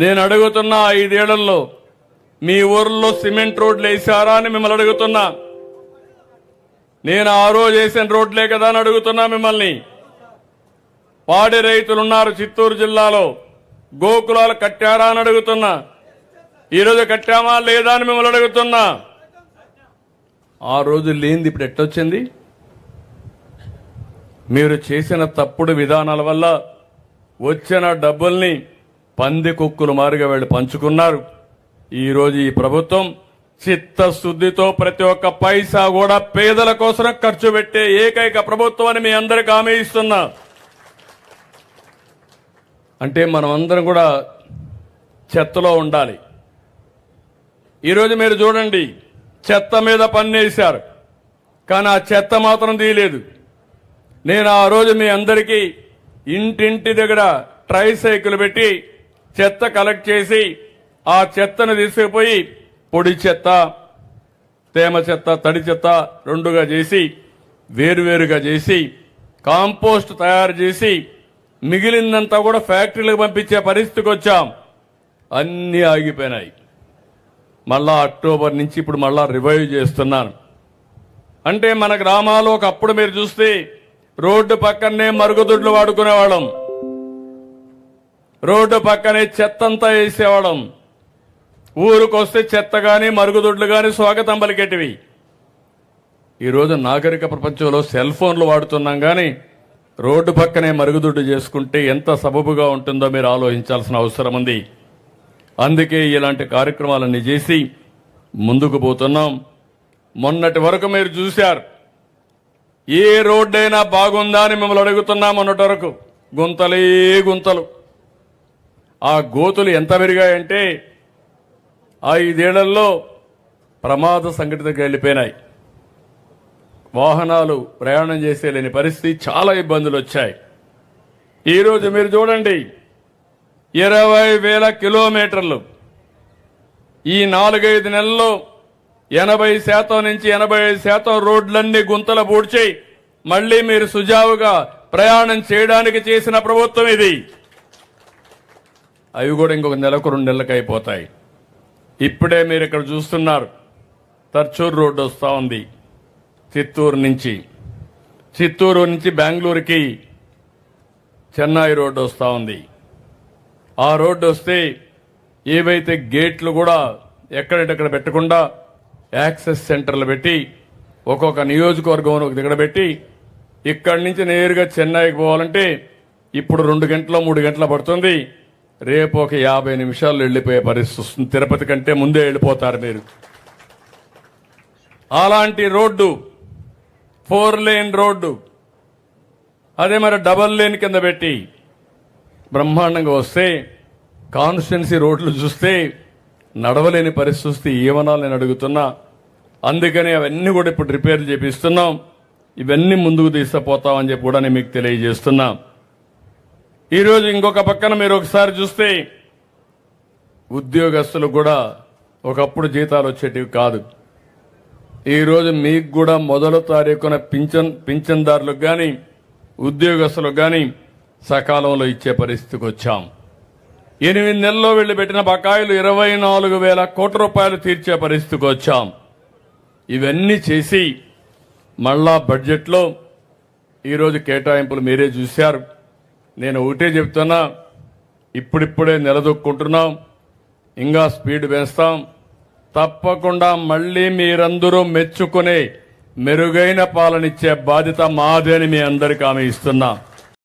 నేను అడుగుతున్నా ఐదేళ్ళలో మీ ఊర్లో సిమెంట్ రోడ్లు వేసారా అని మిమ్మల్ని అడుగుతున్నా. నేను ఆ రోజు వేసిన రోడ్లే కదా అని అడుగుతున్నా మిమ్మల్ని. పాడి రైతులు ఉన్నారు చిత్తూరు జిల్లాలో. గోకులాలు కట్టారా అని అడుగుతున్నా. ఈరోజు కట్టామా లేదా అని మిమ్మల్ని అడుగుతున్నా. ఆ రోజు లేనిది ఇప్పుడు ఎట్టొచ్చింది? మీరు చేసిన తప్పుడు విధానాల వల్ల వచ్చిన డబ్బుల్ని పంది కుక్కులు మారుగా వీళ్ళు పంచుకున్నారు. ఈరోజు ఈ ప్రభుత్వం చిత్తశుద్ధితో ప్రతి ఒక్క పైసా కూడా పేదల కోసం ఖర్చు పెట్టే ఏకైక ప్రభుత్వం అని మీ అందరికి హామీ ఇస్తున్నా. అంటే మనం అందరం కూడా చెత్తలో ఉండాలి. ఈరోజు మీరు చూడండి చెత్త మీద పన్నేశారు. కానీ ఆ చెత్త మాత్రం తీయలేదు. నేను ఆ రోజు మీ అందరికీ ఇంటింటి దగ్గర ట్రై సైకిల్ పెట్టి చెత్త కలెక్ట్ చేసి ఆ చెత్తను తీసుకుపోయి పొడి చెత్త తేమ చెత్త తడి చెత్త రెండుగా చేసి వేరువేరుగా చేసి కాంపోస్ట్ తయారు చేసి మిగిలిందంతా కూడా ఫ్యాక్టరీలకు పంపించే పరిస్థితికి వచ్చాం. అన్నీ ఆగిపోయినాయి. మళ్ళా అక్టోబర్ నుంచి ఇప్పుడు మళ్ళా రివైవ్ చేస్తున్నాను. అంటే మన గ్రామాల్లో ఒకప్పుడు మీరు చూస్తే రోడ్డు పక్కనే మరుగుదొడ్లు వాడుకునేవాళ్ళం. రోడ్డు పక్కనే చెత్తంతా వేసేవాళ్ళం. ఊరికొస్తే చెత్త కానీ మరుగుదొడ్లు కానీ స్వాగతం పలికేటివి ఈరోజు నాగరిక ప్రపంచంలో సెల్ ఫోన్లు వాడుతున్నాం కానీ రోడ్డు పక్కనే మరుగుదొడ్డు చేసుకుంటే ఎంత సబబుగా ఉంటుందో మీరు ఆలోచించాల్సిన అవసరం ఉంది. అందుకే ఇలాంటి కార్యక్రమాలన్నీ చేసి ముందుకు పోతున్నాం. మొన్నటి వరకు మీరు చూశారు. ఏ రోడ్డైనా బాగుందా అని మిమ్మల్ని అడుగుతున్నాం మొన్నటి వరకు. గుంతలే గుంతలు. ఆ గోతులు ఎంత పెరిగాయంటే ఐదేళ్ళలో ప్రమాద సంఘటనకు వెళ్ళిపోయినాయి. వాహనాలు ప్రయాణం చేసే లేని పరిస్థితి చాలా ఇబ్బందులు వచ్చాయి. ఈరోజు మీరు చూడండి ఇరవై వేల కిలోమీటర్లు. ఈ నాలుగైదు నెలల్లో ఎనభై శాతం నుంచి ఎనభై ఐదు శాతం రోడ్లన్నీ గుంతలు పూడ్చి మళ్ళీ మీరు సుజావుగా ప్రయాణం చేయడానికి చేసిన ప్రభుత్వం ఇది. అవి కూడా ఇంకొక నెలకు రెండు నెలలకు అయిపోతాయి. ఇప్పుడే మీరు ఇక్కడ చూస్తున్నారు. తర్చూరు రోడ్డు వస్తూ ఉంది. చిత్తూరు నుంచి. చిత్తూరు నుంచి బెంగళూరుకి చెన్నై రోడ్డు వస్తూ ఉంది. ఆ రోడ్డు వస్తే ఏవైతే గేట్లు కూడా ఎక్కడెక్కడ పెట్టకుండా యాక్సెస్ సెంటర్లు పెట్టి ఒక్కొక్క నియోజకవర్గం ఒక దగ్గర పెట్టి ఇక్కడి నుంచి నేరుగా చెన్నైకి పోవాలంటే ఇప్పుడు రెండు గంటలో మూడు గంటల పడుతుంది. రేపు ఒక యాభై నిమిషాలు వెళ్ళిపోయే పరిస్థితి వస్తుంది. తిరుపతి కంటే ముందే వెళ్ళిపోతారు మీరు. అలాంటి రోడ్డు ఫోర్ లేన్ రోడ్డు అదే మరి డబల్ లేన్ కింద పెట్టి బ్రహ్మాండంగా వస్తే కాన్స్టిట్యున్సీ రోడ్లు చూస్తే నడవలేని పరిస్థితి వస్తే ఏమనాలి నేను అడుగుతున్నా. అందుకని అవన్నీ కూడా ఇప్పుడు రిపేర్ చేపిస్తున్నాం. ఇవన్నీ ముందుకు తీసుకుపోతామని చెప్పి కూడా నేను మీకు తెలియజేస్తున్నాం. ఈరోజు ఇంకొక పక్కన మీరు ఒకసారి చూస్తే ఉద్యోగస్తులు కూడా ఒకప్పుడు జీతాలు వచ్చేటివి కాదు. ఈరోజు మీకు కూడా మొదల తారీఖున పింఛన్ పింఛన్దారులకు కానీ ఉద్యోగస్తులకు కానీ సకాలంలో ఇచ్చే పరిస్థితికి వచ్చాం. ఎనిమిది నెలల్లో వెళ్ళి పెట్టిన బకాయిలు ఇరవై నాలుగు వేల కోట్ల రూపాయలు తీర్చే పరిస్థితికి వచ్చాం. ఇవన్నీ చేసి మళ్ళా బడ్జెట్లో ఈరోజు కేటాయింపులు మీరే చూశారు. నేను ఒకటే చెప్తున్నా ఇప్పుడిప్పుడే నిలదొక్కుంటున్నాం ఇంకా స్పీడ్ వేస్తాం. తప్పకుండా మళ్ళీ మీరందరూ మెచ్చుకునే మెరుగైన పాలనిచ్చే బాధ్యత మాదే అని మీ అందరికీ ఆమె ఇస్తున్నాం.